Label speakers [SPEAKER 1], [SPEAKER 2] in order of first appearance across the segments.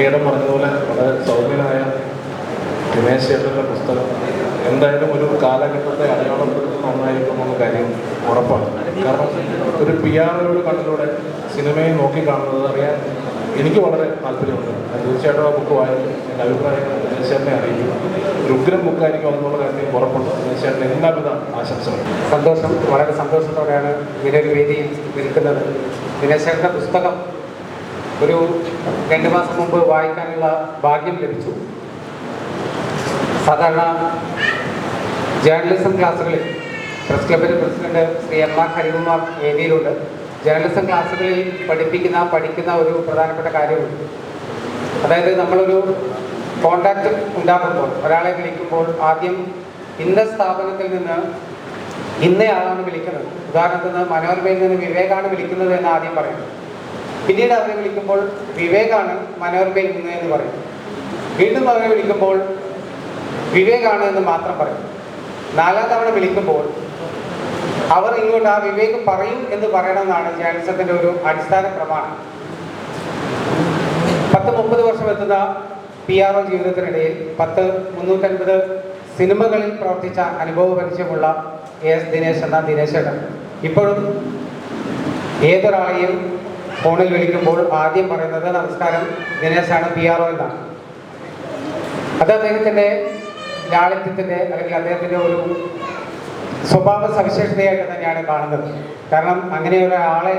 [SPEAKER 1] മണിയിടം പറഞ്ഞതുപോലെ വളരെ സൗമ്യനായ രമേശ് ചേട്ടന്റെ പുസ്തകം. എന്തായാലും ഒരു കാലഘട്ടത്തെ അടയാളപ്പെടുത്തുന്ന ഒന്നായിരിക്കും എന്ന കാര്യം ഉറപ്പാണ്. കാരണം ഒരു പി ആറിലൂടെ കണ്ണിലൂടെ സിനിമയെ നോക്കി കാണുന്നത് അറിയാൻ എനിക്ക് വളരെ താല്പര്യമുണ്ട്. തീർച്ചയായിട്ടും ആ ബുക്ക് വായിക്കും. എന്റെ അഭിപ്രായങ്ങൾ ദിനേശ് ചേട്ടനെ അറിയിക്കും. ഒരു ഉഗ്രം ബുക്കായിരിക്കും എന്നുള്ള കാര്യം ഉറപ്പുണ്ട്. ദിനേശ് ചേട്ടന് എല്ലാവിധ ആശംസകളും.
[SPEAKER 2] സന്തോഷം. വളരെ സന്തോഷത്തോടെയാണ് ഇങ്ങനെ ഒരു വേദിയിൽ നിൽക്കുന്നത് ദിനേശന്റെ പുസ്തകം ഒരു രണ്ട് മാസം മുമ്പ് വായിക്കാനുള്ള ഭാഗ്യം ലഭിച്ചു. സാധാരണ ജേർണലിസം ക്ലാസ്സുകളിൽ പ്രസ് ക്ലബിന്റെ president Shri M R Harikumar വേദിയിലുണ്ട് journalism ക്ലാസ്സുകളിൽ പഠിപ്പിക്കുന്ന പഠിക്കുന്ന ഒരു പ്രധാനപ്പെട്ട കാര്യമുണ്ട്. അതായത് നമ്മളൊരു കോണ്ടാക്ട് ഉണ്ടാക്കുമ്പോൾ ഒരാളെ വിളിക്കുമ്പോൾ ആദ്യം ഇന്ന സ്ഥാപനത്തിൽ നിന്ന് ഇന്നയാളാണ് വിളിക്കുന്നത്. ഉദാഹരണത്തിന് മനോരമയിൽ നിന്ന് വിവേകാണ് വിളിക്കുന്നത് എന്ന് ആദ്യം പറയുന്നു പിന്നീട് അവരെ വിളിക്കുമ്പോൾ വിവേകാണ് മനോരമയിൽ നിന്ന് എന്ന് പറയും. വീണ്ടും അവരെ വിളിക്കുമ്പോൾ വിവേകാണ് എന്ന് മാത്രം പറയും. നാലാം തവണ വിളിക്കുമ്പോൾ അവർ ഇങ്ങോട്ട് ആ വിവേക് പറയും എന്ന് പറയണമെന്നാണ് ജേർണലിസത്തിന്റെ ഒരു അടിസ്ഥാന പ്രമാണം. പത്ത് മുപ്പത് വർഷം എത്തുന്ന പി ആർ ഒ ജീവിതത്തിനിടയിൽ പത്ത് മുന്നൂറ്റൻപത് സിനിമകളിൽ പ്രവർത്തിച്ച അനുഭവ പരിചയമുള്ള എസ് ദിനേശ് എന്ന ദിനേശേട്ടൻ. ഇപ്പോഴും ഏതൊരാളെയും ഫോണിൽ വിളിക്കുമ്പോൾ ആദ്യം പറയുന്നത് നമസ്കാരം ദിനേശാണ് പി ആർ ഒ എന്നാണ്. അത് അദ്ദേഹത്തിന്റെ ലാളിത്യത്തിന്റെ അല്ലെങ്കിൽ അദ്ദേഹത്തിന്റെ ഒരു സ്വഭാവ സവിശേഷതയായിട്ട് തന്നെയാണ് കാണുന്നത്. കാരണം അങ്ങനെ ഒരാളെ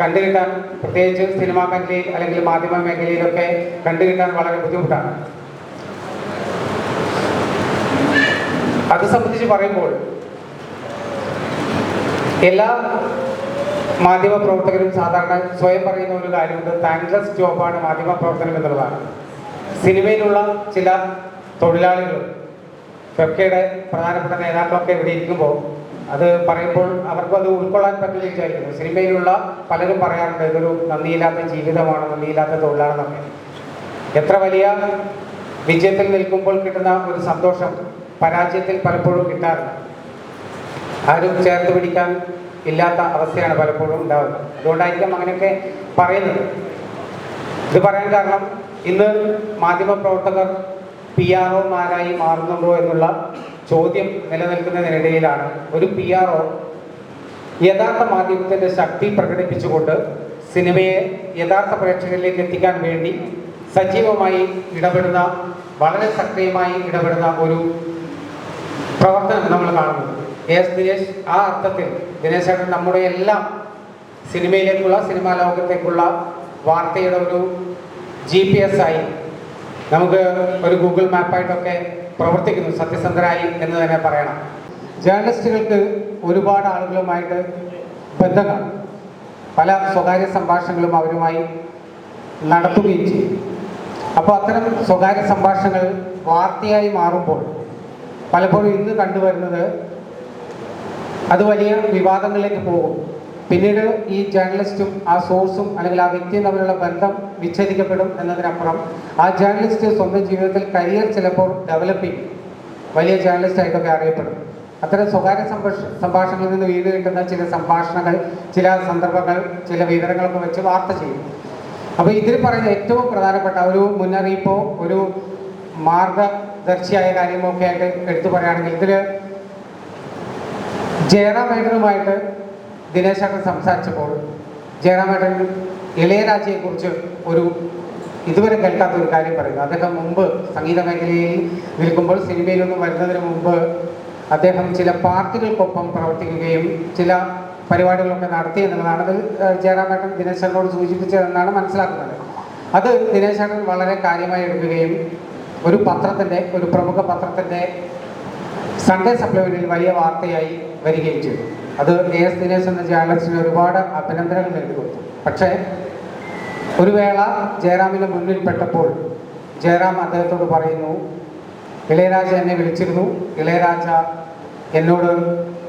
[SPEAKER 2] കണ്ടുകിട്ടാൻ പ്രത്യേകിച്ച് സിനിമാ മേഖലയിൽ അല്ലെങ്കിൽ മാധ്യമ മേഖലയിലൊക്കെ കണ്ടുകിട്ടാൻ വളരെ ബുദ്ധിമുട്ടാണ്. അത് സംബന്ധിച്ച് പറയുമ്പോൾ എല്ലാ മാധ്യമ പ്രവർത്തകരും സാധാരണ സ്വയം പറയുന്ന ഒരു കാര്യമുണ്ട്. താങ്ക്ലെസ് ജോബാണ് മാധ്യമ പ്രവർത്തനം എന്നുള്ളതാണ്. സിനിമയിലുള്ള ചില തൊഴിലാളികൾ ഫെക്കയുടെ പ്രധാനപ്പെട്ട നേതാക്കളൊക്കെ ഇവിടെ ഇരിക്കുമ്പോൾ അത് പറയുമ്പോൾ അവർക്കും അത് ഉൾക്കൊള്ളാൻ പറ്റില്ല വിചാരിക്കുന്നു. സിനിമയിലുള്ള പലരും പറയാറുണ്ട് ഇതൊരു നന്ദിയില്ലാത്ത ജീവിതമാണ് നന്ദിയില്ലാത്ത തൊഴിലാണെന്നൊക്കെ. എത്ര വലിയ വിജയത്തിൽ നിൽക്കുമ്പോൾ കിട്ടുന്ന ഒരു സന്തോഷം പരാജയത്തിൽ പലപ്പോഴും കിട്ടാറില്ല. ആരും ചേർത്ത് പിടിക്കാൻ ഇല്ലാത്ത അവസ്ഥയാണ് പലപ്പോഴും ഉണ്ടാകുന്നത് അതുകൊണ്ടായിരിക്കാം അങ്ങനെയൊക്കെ പറയുന്നത്. ഇത് പറയാൻ കാരണം ഇന്ന് മാധ്യമപ്രവർത്തകർ പി ആർ ഒമാരായി മാറുന്നുണ്ടോ എന്നുള്ള ചോദ്യം നിലനിൽക്കുന്നതിനിടയിലാണ് ഒരു പി ആർ ഒ യഥാർത്ഥ മാധ്യമത്തിന്റെ ശക്തി പ്രകടിപ്പിച്ചുകൊണ്ട് സിനിമയെ യഥാർത്ഥ പ്രേക്ഷകരിലേക്ക് എത്തിക്കാൻ വേണ്ടി സജീവമായി ഇടപെടുന്ന വളരെ സക്രിയമായി ഇടപെടുന്ന ഒരു പ്രവർത്തനം നമ്മൾ കാണുന്നത് എസ് ദിനേശ് ആ അർത്ഥത്തിൽ ദിനേശ് ചേട്ടൻ നമ്മുടെ എല്ലാം സിനിമയിലേക്കുള്ള സിനിമാ ലോകത്തേക്കുള്ള വാർത്തയുടെ ഒരു ജി പി എസ് ആയി നമുക്ക് ഒരു ഗൂഗിൾ മാപ്പായിട്ടൊക്കെ പ്രവർത്തിക്കുന്നു സത്യസന്ധരായി എന്ന് തന്നെ പറയണം. ജേർണലിസ്റ്റുകൾക്ക് ഒരുപാട് ആളുകളുമായിട്ട് ബന്ധം പല സ്വകാര്യ സംഭാഷണങ്ങളും അവരുമായി നടത്തുകയും ചെയ്യും. അപ്പോൾ അത്തരം സ്വകാര്യ സംഭാഷണങ്ങൾ വാർത്തയായി മാറുമ്പോൾ പലപ്പോഴും ഇന്ന് കണ്ടുവരുന്നത് അത് വലിയ വിവാദങ്ങളിലേക്ക് പോകും. പിന്നീട് ഈ ജേർണലിസ്റ്റും ആ സോഴ്സും അല്ലെങ്കിൽ ആ വ്യക്തിയും തമ്മിലുള്ള ബന്ധം വിച്ഛേദിക്കപ്പെടും എന്നതിനപ്പുറം ആ ജേർണലിസ്റ്റ് സ്വന്തം ജീവിതത്തിൽ കരിയർ ചിലപ്പോൾ ഡെവലപ്പ് ചെയ്യും. വലിയ ജേർണലിസ്റ്റ് ആയിട്ടൊക്കെ അറിയപ്പെടും. അത്തരം സ്വകാര്യ സംഭാഷ സംഭാഷണങ്ങളിൽ നിന്ന് വീട് കിട്ടുന്ന ചില സംഭാഷണങ്ങൾ ചില സന്ദർഭങ്ങൾ ചില വിവരങ്ങളൊക്കെ വെച്ച് വാർത്ത ചെയ്യും. അപ്പോൾ ഇതിൽ പറയുന്ന ഏറ്റവും പ്രധാനപ്പെട്ട ഒരു മുന്നറിയിപ്പോ ഒരു മാർഗദർശിയായ കാര്യമോ ഒക്കെ ആയിട്ട് എടുത്തു പറയുകയാണെങ്കിൽ ഇതിൽ ജയറാമേട്ടനുമായിട്ട് ദിനേശേട്ടൻ സംസാരിച്ചപ്പോൾ ജയറാമേട്ടൻ ഇളയരാജയെ കുറിച്ച് ഒരു ഇതുവരെ കേൾക്കാത്ത ഒരു കാര്യം പറയുന്നു. അദ്ദേഹം മുമ്പ് സംഗീത മേഖലയിൽ നിൽക്കുമ്പോൾ സിനിമയിലൊന്നും വരുന്നതിന് മുമ്പ് അദ്ദേഹം ചില പാർട്ടികൾക്കൊപ്പം പ്രവർത്തിക്കുകയും ചില പരിപാടികളൊക്കെ നടത്തി എന്നുള്ളതാണ് അത് ജയറാമേട്ടൻ ദിനേശനോട് സൂചിപ്പിച്ചതെന്നാണ് മനസ്സിലാക്കുന്നത്. അത് ദിനേശേട്ടൻ വളരെ കാര്യമായി എടുക്കുകയും ഒരു പത്രത്തിന്റെ ഒരു പ്രമുഖ പത്രത്തിന്റെ സൺഡേ സപ്ലിമെന്റിൽ വലിയ വാർത്തയായി വരികയും ചെയ്തു. അത് എ എസ് ദിനേശ് എന്ന ജേണലിസ്റ്റിന് ഒരുപാട് അഭിനന്ദനങ്ങൾ നേടിക്കൊടുത്തു. പക്ഷേ ഒരു വേള ജയറാമിന് മുന്നിൽപ്പെട്ടപ്പോൾ ജയറാം അദ്ദേഹത്തോട് പറയുന്നു ഇളയരാജ എന്നെ വിളിച്ചിരുന്നു. ഇളയരാജ എന്നോട്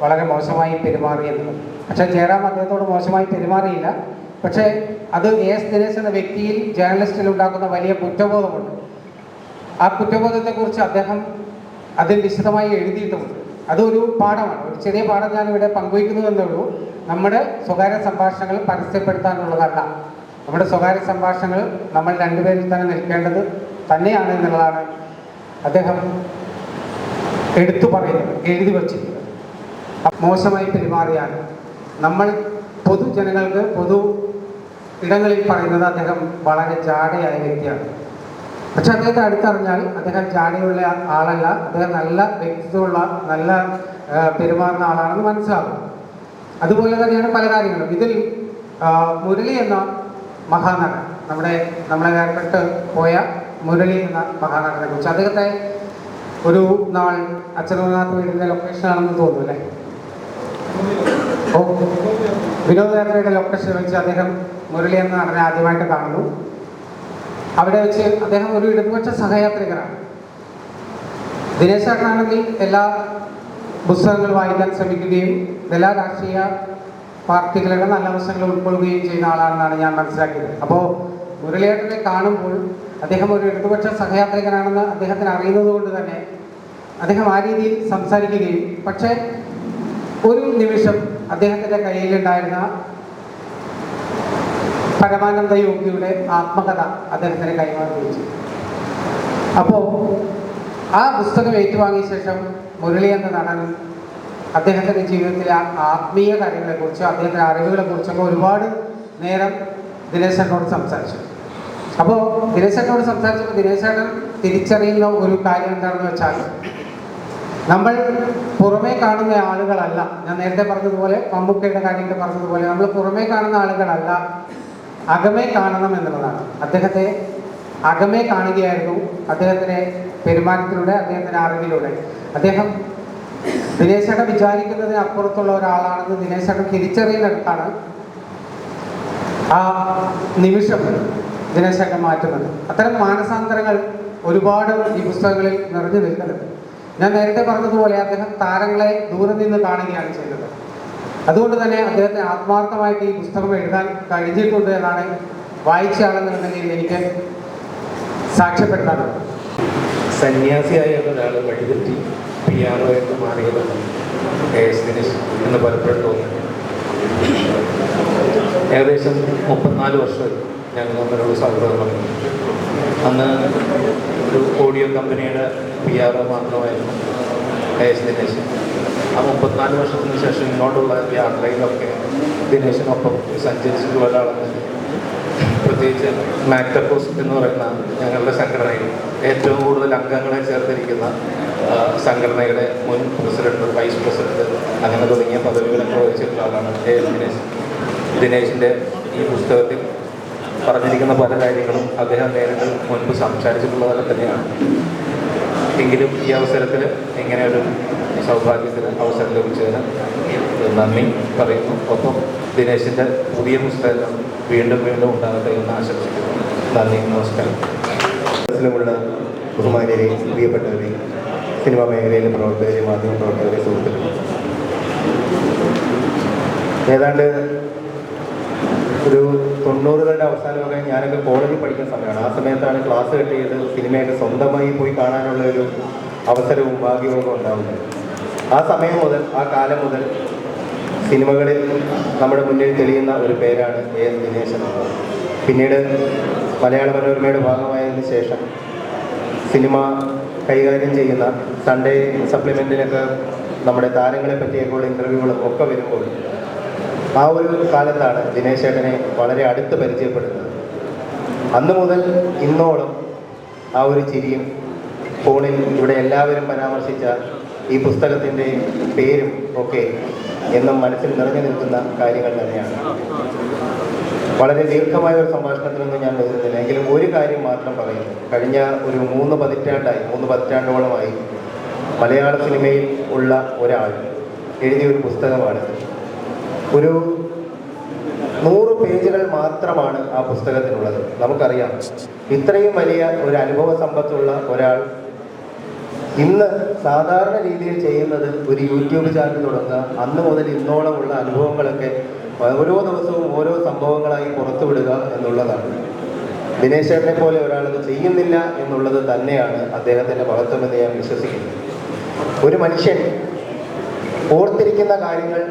[SPEAKER 2] വളരെ മോശമായി പെരുമാറി എന്നുള്ളത് പക്ഷേ ജയറാം അദ്ദേഹത്തോട് മോശമായി പെരുമാറിയില്ല. പക്ഷേ അത് എ എസ് ദിനേശ് എന്ന വ്യക്തിയിൽ ജേർണലിസ്റ്റിൽ ഉണ്ടാക്കുന്ന വലിയ കുറ്റബോധമുണ്ട്. ആ കുറ്റബോധത്തെക്കുറിച്ച് അദ്ദേഹം അതിൽ വിശദമായി എഴുതിയിട്ടുമുണ്ട് അതൊരു പാഠമാണ്. ഒരു ചെറിയ പാഠം ഞാൻ ഇവിടെ പങ്കുവയ്ക്കുന്നു എന്നേ ഉള്ളൂ. നമ്മുടെ സ്വകാര്യ സംഭാഷണങ്ങൾ പരസ്യപ്പെടുത്താനുള്ളതല്ല. നമ്മുടെ സ്വകാര്യ സംഭാഷണങ്ങൾ നമ്മൾ രണ്ടുപേരിൽ തന്നെ നിൽക്കേണ്ടത് തന്നെയാണ് എന്നുള്ളതാണ് അദ്ദേഹം എടുത്തു പറയുന്നത് എഴുതി വച്ചിരിക്കുന്നത്. മോശമായി പെരുമാറിയാൽ നമ്മൾ പൊതുജനങ്ങൾക്ക് പൊതു ഇടങ്ങളിൽ പറയുന്നത് അദ്ദേഹം വളരെ ജാടയായ വ്യക്തിയാണ്. പക്ഷെ അദ്ദേഹത്തെ അടുത്തറിഞ്ഞാൽ അദ്ദേഹം ജാനിയുള്ള ആളല്ല. അദ്ദേഹം നല്ല വ്യക്തിത്വമുള്ള നല്ല പെരുമാറുന്ന ആളാണെന്ന് മനസ്സിലാകും. അതുപോലെ തന്നെയാണ് പല കാര്യങ്ങളും. ഇതിൽ മുരളി എന്ന മഹാനടൻ നമ്മുടെ നമ്മളെ വേർപെട്ട് പോയ മുരളി എന്ന മഹാനടനെ കുറിച്ച്. അദ്ദേഹത്തെ ഒരു നാൾ അച്ഛനാഥ് വീടിന്റെ ലൊക്കേഷനാണെന്ന് തോന്നുന്നു അല്ലേ? ഓ വിനോദയാത്രയുടെ ലൊക്കേഷൻ വെച്ച് അദ്ദേഹം മുരളി എന്ന നടനെ ആദ്യമായിട്ട് കാണുന്നു. അവിടെ വെച്ച് അദ്ദേഹം ഒരു ഇടതുപക്ഷ സഹയാത്രികരാണ് ദിനേശ് ചേട്ടനാണെങ്കിൽ എല്ലാ പുസ്തകങ്ങൾ വായിക്കാൻ ശ്രമിക്കുകയും എല്ലാ രാഷ്ട്രീയ പാർട്ടികളുടെ നല്ല വശങ്ങൾ ഉൾക്കൊള്ളുകയും ചെയ്യുന്ന ആളാണെന്നാണ് ഞാൻ മനസ്സിലാക്കിയത്. അപ്പോൾ മുരളിയേട്ടനെ കാണുമ്പോൾ അദ്ദേഹം ഒരു ഇടതുപക്ഷ സഹയാത്രികനാണെന്ന് അദ്ദേഹത്തിന് അറിയുന്നത് കൊണ്ട് തന്നെ അദ്ദേഹം ആ രീതിയിൽ സംസാരിക്കുകയും പക്ഷേ ഒരു നിമിഷം അദ്ദേഹത്തിന്റെ കയ്യിലുണ്ടായിരുന്ന പരമാനന്ദ യോഗിയുടെ ആത്മകഥ അദ്ദേഹത്തിന് കൈമാറി വിളിച്ചു അപ്പോൾ ആ പുസ്തകം ഏറ്റുവാങ്ങിയ ശേഷം മുരളി എന്ന നടൻ അദ്ദേഹത്തിന്റെ ജീവിതത്തിലെ ആത്മീയ കാര്യങ്ങളെക്കുറിച്ചും അദ്ദേഹത്തിന്റെ അറിവുകളെ കുറിച്ചൊക്കെ ഒരുപാട് നേരം ദിനേശനോട് സംസാരിച്ചു. അപ്പോൾ ദിനേശനോട് സംസാരിച്ചപ്പോൾ ദിനേശേട്ടൻ തിരിച്ചറിയുന്ന ഒരു കാര്യം എന്താണെന്ന് വെച്ചാൽ നമ്മൾ പുറമേ കാണുന്ന ആളുകളല്ല. ഞാൻ നേരത്തെ പറഞ്ഞതുപോലെ മമ്മൂക്കയുടെ കാര്യങ്ങൾ പറഞ്ഞതുപോലെ നമ്മൾ പുറമേ കാണുന്ന ആളുകളല്ല. അകമേ കാണണം എന്നുള്ളതാണ്. അദ്ദേഹത്തെ അകമേ കാണുകയായിരുന്നു അദ്ദേഹത്തിന്റെ പെരുമാറ്റത്തിലൂടെ അദ്ദേഹത്തിന്റെ അറിവിലൂടെ. അദ്ദേഹം ദിനേശേട്ടൻ വിചാരിക്കുന്നതിന് അപ്പുറത്തുള്ള ഒരാളാണെന്ന് ദിനേശേട്ടൻ തിരിച്ചറിയുന്നിടത്താണ് ആ നിമിഷം ദിനേശേട്ടൻ മാറ്റുന്നത്. അത്തരം മാനസാന്തരങ്ങൾ ഒരുപാട് ഈ പുസ്തകങ്ങളിൽ നിറഞ്ഞു നിൽക്കുന്നത് ഞാൻ നേരത്തെ പറഞ്ഞതുപോലെ അദ്ദേഹം താരങ്ങളെ ദൂരെ നിന്ന് കാണുകയാണ് ചെയ്തത്. അതുകൊണ്ട് തന്നെ അദ്ദേഹത്തെ ആത്മാർത്ഥമായിട്ട് ഈ പുസ്തകം എഴുതാൻ കഴിഞ്ഞിട്ടുണ്ട് എന്നാണ് വായിച്ച ആളെന്നുള്ള എനിക്ക് സാക്ഷ്യപ്പെടുത്താനുള്ളത്.
[SPEAKER 1] സന്യാസിയായ ഒരാൾ വഴിതെറ്റി പി ആർ ഒ എന്ന് മാറിയതാണ് എന്ന് പലപ്പോഴും തോന്നുന്നു ഏകദേശം മുപ്പത്തിനാല് വർഷം ഞങ്ങൾ തമ്മിലുള്ള സൗഹൃദം തുടങ്ങി അന്ന് ഒരു ഓഡിയോ കമ്പനിയുടെ പി ആർ ഒ മാത്രമായിരുന്നു. കെ എസ് ദിനേശ് ആ മുപ്പത്തിനാല് വർഷത്തിന് ശേഷം ഇങ്ങോട്ടുള്ള യാത്രയിലൊക്കെ ദിനേശിനൊപ്പം സഞ്ചരിച്ചിട്ടുള്ള ഒരാളാണ്. പ്രത്യേകിച്ച് മാക്ടപ്പോസ് എന്ന് പറയുന്ന ഞങ്ങളുടെ സംഘടനയിൽ ഏറ്റവും കൂടുതൽ അംഗങ്ങളെ ചേർത്തിരിക്കുന്ന സംഘടനയുടെ മുൻ പ്രസിഡന്റ് വൈസ് പ്രസിഡന്റ് അങ്ങനെ തുടങ്ങിയ പദവികളൊക്കെ വഹിച്ചിട്ടുള്ള ആളാണ് എ. ദിനേശ്. ദിനേശിന്റെ ഈ പുസ്തകത്തിൽ പറഞ്ഞിരിക്കുന്ന പല കാര്യങ്ങളും അദ്ദേഹം നേരിട്ട് മുൻപ് സംസാരിച്ചിട്ടുള്ളതൊക്കെ തന്നെയാണ്. എങ്കിലും ഈ അവസരത്തിൽ ഇങ്ങനെ ഒരു സൗഭാഗ്യത്തിന് അവസരം ലഭിച്ചതിന് നന്ദി പറയുന്നു. ഒപ്പം ദിനേശിന്റെ പുതിയ പുസ്തകം വീണ്ടും വീണ്ടും ഉണ്ടാകട്ടെ എന്ന് ആശംസിക്കുന്നു. നന്ദി നമസ്കാരം.
[SPEAKER 3] മനസ്സിലുമുള്ള ബഹുമാനിയരെ പ്രിയപ്പെട്ടവരെ സിനിമാ മേഖലയിലെ പ്രവർത്തകരെ മാധ്യമ പ്രവർത്തകരെ സുഹൃത്തുക്കളും. ഏതാണ്ട് ഒരു തൊണ്ണൂറുകളുടെ അവസാനമൊക്കെ ഞാനൊക്കെ കോളേജിൽ പഠിക്കുന്ന സമയമാണ്. ആ സമയത്താണ് ക്ലാസ് കട്ട് ചെയ്ത് സിനിമയൊക്കെ സ്വന്തമായി പോയി കാണാനുള്ള ഒരു അവസരവും ഭാഗ്യവും ഉണ്ടാവുന്നത്. ആ സമയം മുതൽ ആ കാലം മുതൽ സിനിമകളിൽ നമ്മുടെ മുന്നിൽ തെളിയുന്ന ഒരു പേരാണ് എ എസ് ദിനേശൻ പിന്നീട് മലയാള മനോരമയുടെ ഭാഗമായതിനു ശേഷം സിനിമ കൈകാര്യം ചെയ്യുന്ന സൺഡേ സപ്ലിമെന്റിലൊക്കെ നമ്മുടെ താരങ്ങളെ പറ്റിയൊക്കെയുള്ള ഇന്റർവ്യൂകളും ഒക്കെ വരുമ്പോൾ ആ ഒരു കാലത്താണ് ദിനേശേട്ടനെ വളരെ അടുത്ത് പരിചയപ്പെടുന്നത്. അന്ന് മുതൽ ഇന്നോളം ആ ഒരു ചിരിയും ഫോണിൽ ഇവിടെ എല്ലാവരും പരാമർശിച്ച ഈ പുസ്തകത്തിന്റെ പേരും ഒക്കെ എന്നും മനസ്സിൽ നിറഞ്ഞു നിൽക്കുന്ന കാര്യങ്ങൾ തന്നെയാണ്. വളരെ ദീർഘമായ ഒരു സംഭാഷണത്തിനൊന്നും ഞാൻ വരുന്നില്ല. എങ്കിലും ഒരു കാര്യം മാത്രം പറയുന്നു. കഴിഞ്ഞ ഒരു മൂന്ന് പതിറ്റാണ്ടായി മൂന്ന് പതിറ്റാണ്ടോളമായി മലയാള സിനിമയിൽ ഉള്ള ഒരാൾ എഴുതിയ ഒരു പുസ്തകമാണിത് ഒരു നൂറ് പേജുകൾ മാത്രമാണ് ആ പുസ്തകത്തിനുള്ളത്. നമുക്കറിയാം ഇത്രയും വലിയ ഒരു അനുഭവ സമ്പത്തുള്ള ഒരാൾ ഇന്ന് സാധാരണ രീതിയിൽ ചെയ്യുന്നത് ഒരു യൂട്യൂബ് ചാനൽ തുടങ്ങുക അന്ന് മുതൽ ഇന്നോളമുള്ള അനുഭവങ്ങളൊക്കെ ഓരോ ദിവസവും ഓരോ സംഭവങ്ങളായി പുറത്തുവിടുക എന്നുള്ളതാണ്. ദിനേശ്വരനെ പോലെ ഒരാളത് ചെയ്യുന്നില്ല എന്നുള്ളത് തന്നെയാണ് അദ്ദേഹത്തിന്റെ മഹത്വമെന്ന് ഞാൻ വിശ്വസിക്കുന്നത് ഒരു മനുഷ്യൻ ഓർത്തിരിക്കുന്ന കാര്യങ്ങൾ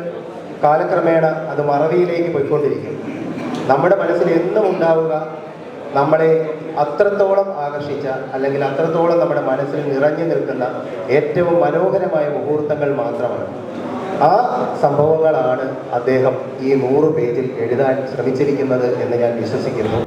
[SPEAKER 3] കാലക്രമേണ അത് മറവിയിലേക്ക് പോയിക്കൊണ്ടിരിക്കും നമ്മുടെ മനസ്സിൽ എന്നും ഉണ്ടാവുക നമ്മളെ അത്രത്തോളം ആകർഷിച്ച അല്ലെങ്കിൽ അത്രത്തോളം നമ്മുടെ മനസ്സിൽ നിറഞ്ഞു നിൽക്കുന്ന ഏറ്റവും മനോഹരമായ മുഹൂർത്തങ്ങൾ മാത്രമാണ്. ആ സംഭവങ്ങളാണ് അദ്ദേഹം ഈ നൂറ് പേജിൽ എഴുതാൻ ശ്രമിച്ചിരിക്കുന്നത് എന്ന് ഞാൻ വിശ്വസിക്കുന്നു.